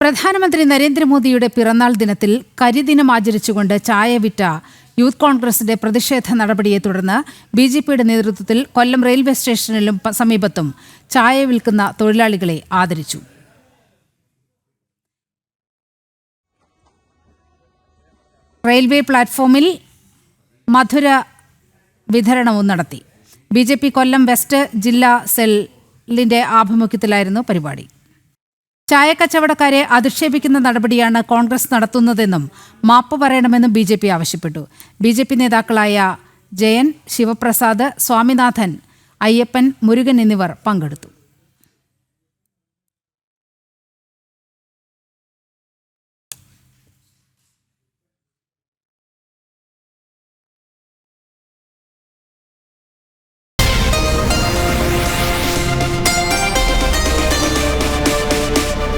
പ്രധാനമന്ത്രി നരേന്ദ്രമോദിയുടെ പിറന്നാൾ ദിനത്തിൽ കരിദിനം ആചരിച്ചുകൊണ്ട് ചായ വിറ്റ യൂത്ത് കോൺഗ്രസിന്റെ പ്രതിഷേധ നടപടിയെ തുടർന്ന് ബി ജെ പിയുടെ നേതൃത്വത്തിൽ കൊല്ലം റെയിൽവേ സ്റ്റേഷനിലും സമീപത്തും ചായ വിൽക്കുന്ന തൊഴിലാളികളെ ആദരിച്ചു. റെയിൽവേ പ്ലാറ്റ്ഫോമിൽ മധുര വിതരണവും നടത്തി. ബി കൊല്ലം വെസ്റ്റ് ജില്ലാ സെല്ലിന്റെ ആഭിമുഖ്യത്തിലായിരുന്നു പരിപാടി. ചായക്കച്ചവടക്കാരെ അധിക്ഷേപിക്കുന്ന നടപടിയാണ് കോൺഗ്രസ് നടത്തുന്നതെന്നും മാപ്പ് പറയണമെന്നും ബി ജെ പി ആവശ്യപ്പെട്ടു. ബി ജെ പി നേതാക്കളായ ജയൻ ശിവപ്രസാദ് സ്വാമിനാഥൻ അയ്യപ്പൻ മുരുകൻ എന്നിവർ പങ്കെടുത്തു.